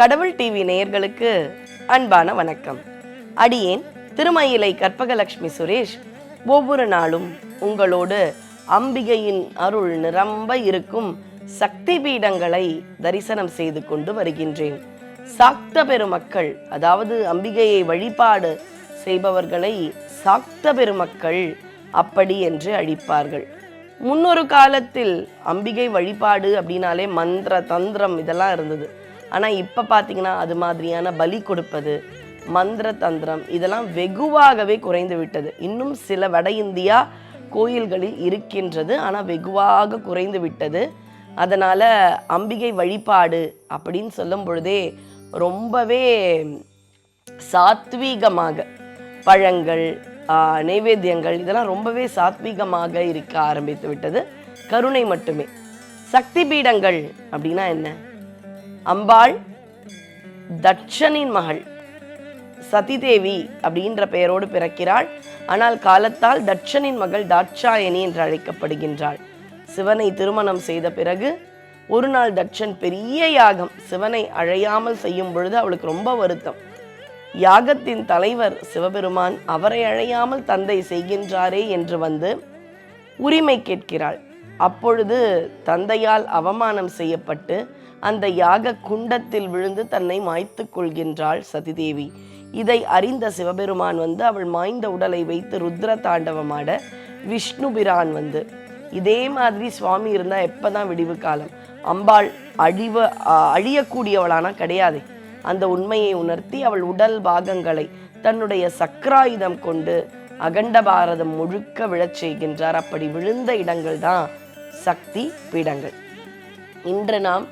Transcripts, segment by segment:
கடவுள் டிவி நேயர்களுக்கு அன்பான வணக்கம். அடியேன் திருமயிலை கற்பகலட்சுமி சுரேஷ். ஒவ்வொரு நாளும் உங்களோடு அம்பிகையின் அருள் நிரம்ப இருக்கும் சக்தி பீடங்களை தரிசனம் செய்து கொண்டு வருகின்றேன். சாக்த பெருமக்கள் அதாவது அம்பிகையை வழிபாடு செய்பவர்களை சாக்த பெருமக்கள் அப்படி என்று அழிப்பார்கள் முன்னொரு காலத்தில் அம்பிகை வழிபாடு அப்படின்னாலே மந்திர தந்திரம் இதெல்லாம் இருந்தது. ஆனால் இப்போ பார்த்தீங்கன்னா அது மாதிரியான பலி கொடுப்பது மந்திர தந்திரம் இதெல்லாம் வெகுவாகவே குறைந்து விட்டது. இன்னும் சில வட இந்தியா கோயில்களில் இருக்கின்றது. ஆனால் வெகுவாக குறைந்து விட்டது. அதனால் அம்பிகை வழிபாடு அப்படின்னு சொல்லும் பொழுதே ரொம்பவே சாத்வீகமாக பழங்கள் நைவேத்தியங்கள் இதெல்லாம் ரொம்பவே சாத்வீகமாக இருக்க ஆரம்பித்து விட்டது. கருணை மட்டுமே. சக்தி பீடங்கள் அப்படின்னா என்ன? அம்பாள் தட்சனின் மகள். சதிதேவி அப்படின்ற பெயரோடு பிறக்கிறாள். ஆனால் காலத்தால் தட்சனின் மகள் தாட்சாயணி என்று அழைக்கப்படுகின்றாள். சிவனை திருமணம் செய்த பிறகு ஒரு நாள் தட்சன் பெரிய யாகம் சிவனை அழையாமல் செய்யும் பொழுது அவளுக்கு ரொம்ப வருத்தம். யாகத்தின் தலைவர் சிவபெருமான் அவரை அழையாமல் தந்தை செய்கின்றாரே என்று வந்து உரிமை கேட்கிறாள். அப்பொழுது தந்தையால் அவமானம் செய்யப்பட்டு அந்த யாக குண்டத்தில் விழுந்து தன்னை மாய்த்து கொள்கின்றாள் சதிதேவி. இதை அறிந்த சிவபெருமான் வந்து அவள் மாய்ந்த உடலை வைத்து ருத்ர தாண்டவமாட விஷ்ணுபிரான் வந்து இதே மாதிரி சுவாமி இருந்தால் எப்பதான் விடிவு காலம்? அம்பாள் அழிவ அழியக்கூடியவளானா கிடையாது. அந்த உண்மையை உணர்த்தி அவள் உடல் பாகங்களை தன்னுடைய சக்கராயுதம் கொண்டு அகண்ட பாரதம் முழுக்க விழச் செய்கின்றார். அப்படி விழுந்த இடங்கள் தான் சக்தி பீடங்கள். இன்று நாம்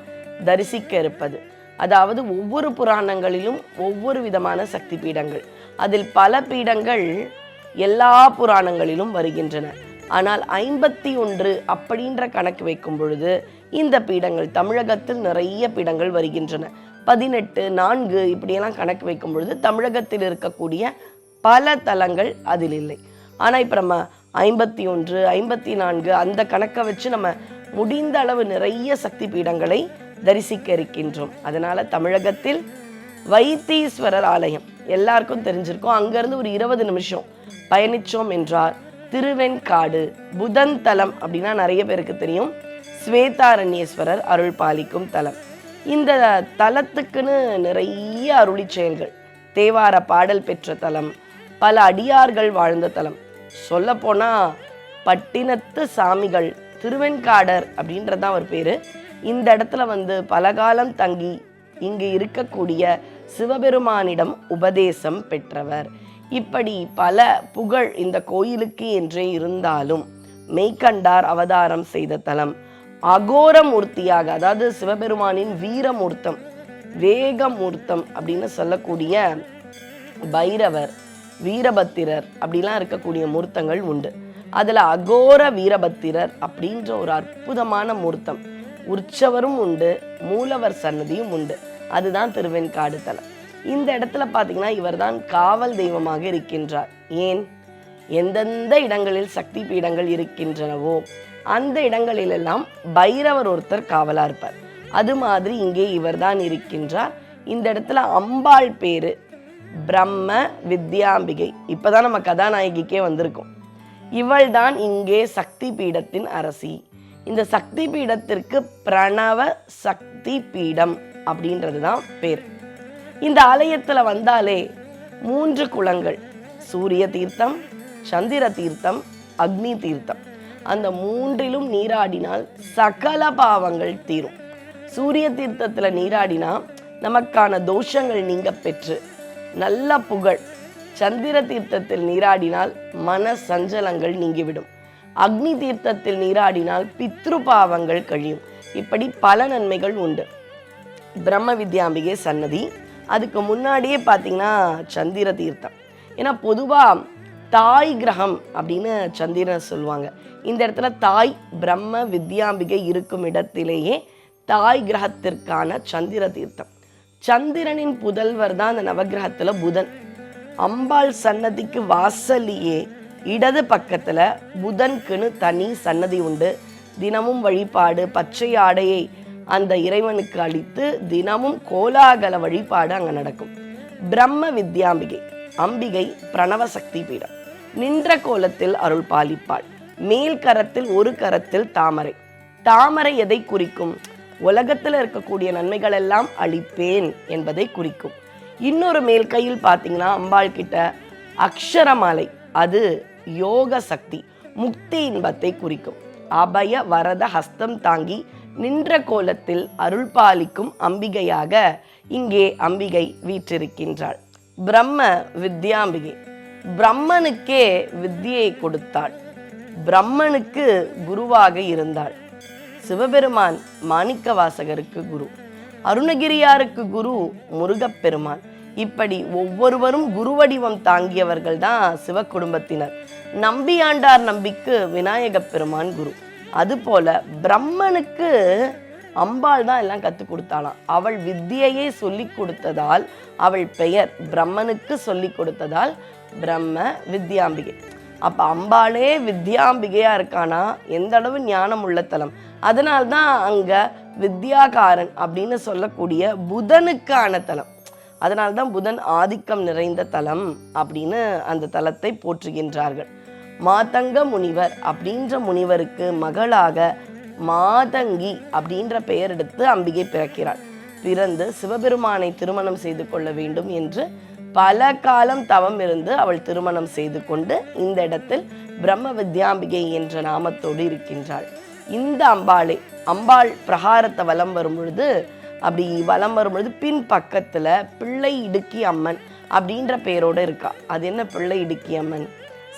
தரிசிக்க இருப்பது அதாவது ஒவ்வொரு புராணங்களிலும் ஒவ்வொரு விதமான சக்தி பீடங்கள் அதில் பல பீடங்கள் எல்லா புராணங்களிலும் வருகின்றன. ஆனால் ஐம்பத்தி ஒன்று அப்படின்ற கணக்கு வைக்கும் பொழுது இந்த பீடங்கள் தமிழகத்தில் நிறைய பீடங்கள் வருகின்றன. பதினெட்டு நான்கு இப்படியெல்லாம் கணக்கு வைக்கும் பொழுது தமிழகத்தில் இருக்கக்கூடிய பல தலங்கள் அதில் இல்லை. ஆனால் இப்போ நம்ம ஐம்பத்தி ஒன்று ஐம்பத்தி நான்கு அந்த கணக்கை வச்சு நம்ம முடிந்த அளவு நிறைய சக்தி பீடங்களை தரிசிக்க இருக்கின்றோம் அதனால் தமிழகத்தில் வைத்தீஸ்வரர் ஆலயம் எல்லாருக்கும் தெரிஞ்சிருக்கும். அங்கேருந்து ஒரு இருபது நிமிஷம் பயணிச்சோம் என்றால் திருவெண்காடு புதன் தலம் அப்படின்னா நிறைய பேருக்கு தெரியும். ஸ்வேதாரண்யேஸ்வரர் அருள் பாலிக்கும் தலம். இந்த தலத்துக்குன்னு நிறைய அருளி செயல்கள். தேவார பாடல் பெற்ற தலம் பல அடியார்கள் வாழ்ந்த தலம். சொல்லப்போனால் பட்டினத்து சாமிகள் திருவெண்காடர் அப்படின்றது தான் அவர் பேர். இந்த இடத்துல வந்து பலகாலம் தங்கி இங்கு இருக்கக்கூடிய சிவபெருமானிடம் உபதேசம் பெற்றவர். இப்படி பல புகழ் இந்த கோயிலுக்கு என்றே இருந்தாலும் மெய்கண்டார் அவதாரம் செய்த தலம். அகோரமூர்த்தியாக அதாவது சிவபெருமானின் வீரமூர்த்தம் வேகமூர்த்தம் அப்படின்னு சொல்லக்கூடிய பைரவர் வீரபத்திரர் அப்படிலாம் இருக்கக்கூடிய மூர்த்தங்கள் உண்டு. அதில் அகோர வீரபத்திரர் அப்படின்ற ஒரு அற்புதமான மூர்த்தம். உற்சவரும் உண்டு மூலவர் சன்னதியும் உண்டு. அதுதான் திருவெண்காடு தலம் இந்த இடத்துல பார்த்தீங்கன்னா இவர்தான் காவல் தெய்வமாக இருக்கின்றார். ஏன்? எந்தெந்த இடங்களில் சக்தி பீடங்கள் இருக்கின்றனவோ அந்த இடங்களிலெல்லாம் பைரவர் ஒருத்தர் காவலா இருப்பார். அது மாதிரி இங்கே இவர்தான் இருக்கின்றார். இந்த இடத்துல அம்பாள் பேரு பிரம்ம வித்யாம்பிகை. இப்போதான் நம்ம கதாநாயகிக்கே வந்திருக்கோம். இவள் தான் இங்கே சக்தி பீடத்தின் அரசி. இந்த சக்தி பீடத்திற்கு பிரணவ சக்தி பீடம் அப்படின்றது தான் பேர். இந்த ஆலயத்துல வந்தாலே மூன்று குளங்கள் சூரிய தீர்த்தம் சந்திர தீர்த்தம் அக்னி தீர்த்தம். அந்த மூன்றிலும் நீராடினால் சகல பாவங்கள் தீரும். சூரிய தீர்த்தத்தில் நீராடினா நமக்கான தோஷங்கள் நீங்க பெற்று நல்ல புகழ் சந்திர தீர்த்தத்தில் நீராடினால் மன சஞ்சலங்கள் நீங்கிவிடும். அக்னி தீர்த்தத்தில் நீராடினால் பித்ரு பாவங்கள் கழியும். இப்படி பல நன்மைகள் உண்டு. பிரம்ம வித்யாம்பிகை சன்னதி. அதுக்கு முன்னாடியே பார்த்தீங்கன்னா சந்திர தீர்த்தம். ஏன்னா பொதுவாக தாய் கிரகம் அப்படின்னு சந்திரனை சொல்லுவாங்க. இந்த இடத்துல தாய் பிரம்ம வித்யாம்பிகை இருக்கும் இடத்திலேயே தாய் கிரகத்திற்கான சந்திர தீர்த்தம். சந்திரனின் புதல்வர் தான் அந்த நவகிரகத்தில் புதன். அம்பாள் சன்னதிக்கு வாசல்லையே இடது பக்கத்துல புதன்குன்னு தனி சன்னதி உண்டு. தினமும் வழிபாடு பச்சை ஆடையை அந்த இறைவனுக்கு அளித்து தினமும் கோலாகல வழிபாடு அங்கே நடக்கும். பிரம்ம வித்யாம்பிகை அம்பிகை பிரணவ சக்தி பீடம். நின்ற கோலத்தில் அருள் பாலிப்பாள். மேல் கரத்தில் ஒரு கரத்தில் தாமரை. தாமரை எதை குறிக்கும்? உலகத்தில் இருக்கக்கூடிய நன்மைகள் எல்லாம் அளிப்பேன் என்பதை குறிக்கும். இன்னொரு மேல் கையில் பார்த்தீங்கன்னா அம்பாள் கிட்ட அக்ஷரமாலை. அது யோக சக்தி முக்தி இன்பத்தை குறிக்கும். அபய வரத ஹஸ்தம் தாங்கி நின்ற கோலத்தில் அருள் பாலிக்கும் அம்பிகையாக இங்கே அம்பிகை வீற்றிருக்கின்றாள். பிரம்ம வித்யாம்பிகை. பிரம்மனுக்கே வித்தியை கொடுத்தாள். பிரம்மனுக்கு குருவாக இருந்தாள். சிவபெருமான் மாணிக்க வாசகருக்கு குரு. அருணகிரியாருக்கு குரு முருகப்பெருமான். இப்படி ஒவ்வொருவரும் குருவடிவம் தாங்கியவர்கள் தான் சிவக்குடும்பத்தினர் நம்பியாண்டார் நம்பிக்கு விநாயகப் பெருமான் குரு. அதுபோல பிரம்மனுக்கு அம்பாள் தான் எல்லாம் கற்றுக் கொடுத்தாளாம். அவள் வித்தியையே சொல்லி கொடுத்ததால் அவள் பெயர் பிரம்மனுக்கு சொல்லி கொடுத்ததால் பிரம்ம வித்யாம்பிகை. அப்போ அம்பாளே வித்யாம்பிகையாக இருக்கானா? எந்த அளவு ஞானம் உள்ள தலம். அதனால்தான் அங்கே வித்யாகாரன் அப்படின்னு சொல்லக்கூடிய புதனுக்கான தலம். அதனால்தான் புதன் ஆதிக்கம் நிறைந்த தலம் அப்படின்னு அந்த தலத்தை போற்றுகின்றார்கள். மாதங்க முனிவர் அப்படின்ற முனிவருக்கு மகளாக மாதங்கி அப்படின்ற பெயர் எடுத்து அம்பிகை பிறக்கிறாள் பிறந்து சிவபெருமானை திருமணம் செய்து கொள்ள வேண்டும் என்று பல காலம் தவம் இருந்து அவள் திருமணம் செய்து கொண்டு இந்த இடத்தில் பிரம்ம வித்யாம்பிகை என்ற நாமத்தோடு இருக்கின்றாள். இந்த அம்பாளை அம்பாள் பிரகாரத்தை வலம் வரும் பொழுது அப்படி வலம் வரும் பொழுது பின் பக்கத்தில் பிள்ளை இடுக்கி அம்மன் அப்படின்ற பெயரோடு இருக்கா. அது என்ன பிள்ளை இடுக்கி அம்மன்?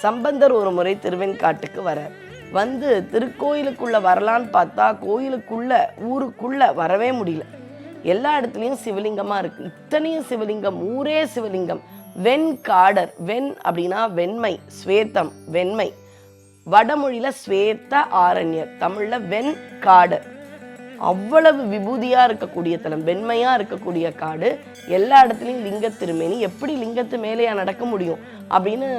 சம்பந்தர் ஒரு முறை திருவெண்காட்டுக்கு வரார். வந்து திருக்கோயிலுக்குள்ளே வரலான்னு பார்த்தா கோயிலுக்குள்ளே ஊருக்குள்ளே வரவே முடியல. எல்லா இடத்துலையும் சிவலிங்கமாக இருக்குது இத்தனையும் சிவலிங்கம் ஊரே சிவலிங்கம். வெண்காடர் வெண் அப்படின்னா வெண்மை ஸ்வேத்தம் வெண்மை. வடமொழியில் ஸ்வேத்த ஆரண்யர் தமிழ்ல வெண்காடர் அவ்வளவு விபூதியாக இருக்கக்கூடிய தலம் வெண்மையாக இருக்கக்கூடிய காடு எல்லா இடத்துலையும் லிங்க திருமேனி எப்படி லிங்கத்து மேலேயா நடக்க முடியும் அப்படின்னு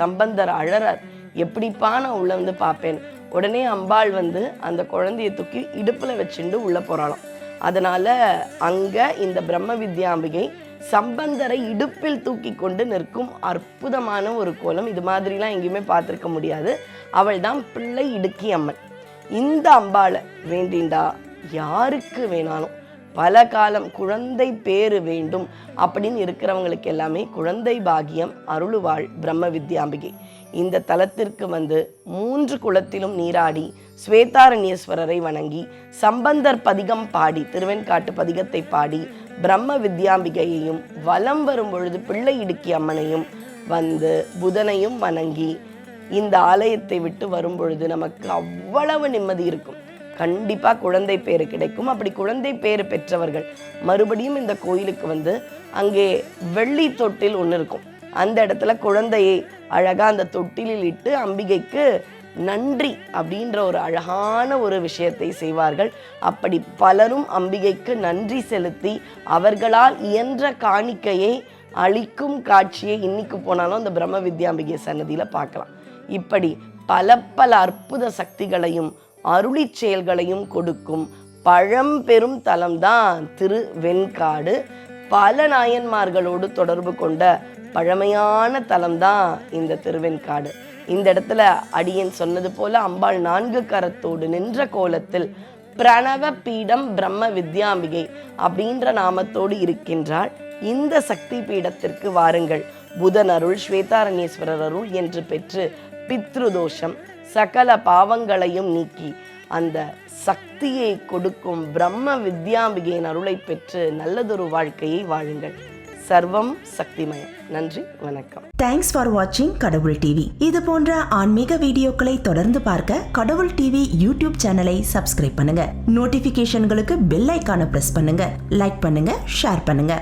சம்பந்தர் அழறார். எப்படிப்பா நான் உள்ளே வந்து பார்ப்பேன்? உடனே அம்பாள் வந்து அந்த குழந்தையை தூக்கி இடுப்பில் வச்சுண்டு உள்ளே போகிறாளாம் அதனால் அங்கே இந்த பிரம்ம வித்யாம்பிகை சம்பந்தரை இடுப்பில் தூக்கி கொண்டு நிற்கும் அற்புதமான ஒரு கோலம். இது மாதிரிலாம் எங்கேயுமே பார்த்துருக்க முடியாது. அவள் தான் பிள்ளை இடுக்கி அம்மன். இந்த அம்பாளை வேண்டிண்டா? யாருக்கு வேணாலும். பல காலம் குழந்தை பேரு வேண்டும் அப்படின்னு இருக்கிறவங்களுக்கு எல்லாமே குழந்தை பாகியம் அருளுவாள் பிரம்ம வித்யாம்பிகை. இந்த தலத்திற்கு வந்து மூன்று குளத்திலும் நீராடி ஸ்வேதாரண்யேஸ்வரரை வணங்கி சம்பந்தர் பதிகம் பாடி திருவெண்காட்டு பதிகத்தை பாடி பிரம்ம வித்யாம்பிகையையும் வலம் வரும் பொழுது பிள்ளை இடுக்கி அம்மனையும் வந்து புதனையும் வணங்கி இந்த ஆலயத்தை விட்டு வரும் பொழுது நமக்கு அவ்வளவு நிம்மதி இருக்கும். கண்டிப்பாக குழந்தை பேர் கிடைக்கும். அப்படி குழந்தை பேர் பெற்றவர்கள் மறுபடியும் இந்த கோயிலுக்கு வந்து அங்கே வெள்ளி தொட்டில் ஒன்று இருக்கும். அந்த இடத்துல குழந்தையை அழகாக அந்த தொட்டிலில் இட்டு அம்பிகைக்கு நன்றி அப்படின்ற ஒரு அழகான ஒரு விஷயத்தை செய்வார்கள். அப்படி பலரும் அம்பிகைக்கு நன்றி செலுத்தி அவர்களால் இயன்ற காணிக்கையை அளிக்கும் காட்சியை இன்னைக்கு போனாலும் அந்த பிரம்ம வித்யாம்பிகை சன்னதியில் பார்க்கலாம். இப்படி பல பல அற்புத சக்திகளையும் அருளி செயல்களையும் கொடுக்கும். பழம்பெரும் தலம்தான் திரு வெண்காடு. பல நாயன்மார்களோடு தொடர்பு கொண்ட பழமையான தலம்தான் இந்த திருவெண்காடு. இந்த இடத்துல அடியன் சொன்னது போல அம்பாள் நான்கு கரத்தோடு நின்ற கோலத்தில் பிரணவ பீடம் பிரம்ம வித்யாம்பிகை அப்படின்ற நாமத்தோடு இருக்கின்றாள். இந்த சக்தி பீடத்திற்கு வாருங்கள். புதன் அருள் ஸ்வேதாரண்யேஸ்வரர் அருள் என்று பெற்று பித்ருதோஷம் சகல பாவங்களையும் நீக்கி அந்த சக்தியை கொடுக்கும் பிரம்ம வித்யாம்பிகையின் அருளை பெற்று நல்லதொரு வாழ்க்கையை வாழுங்கள். சர்வம் சக்திமயம். நன்றி வணக்கம். தேங்க்ஸ் ஃபார் வாட்சிங் கடவுள் டிவி இது போன்ற ஆன்மீக வீடியோக்களை தொடர்ந்து பார்க்க கடவுள் டிவி யூடியூப் சேனலை சப்ஸ்கிரைப் பண்ணுங்க. நோட்டிபிகேஷன்களுக்கு பெல் ஐக்கான பிரஸ் பண்ணுங்க. லைக் பண்ணுங்க ஷேர் பண்ணுங்க.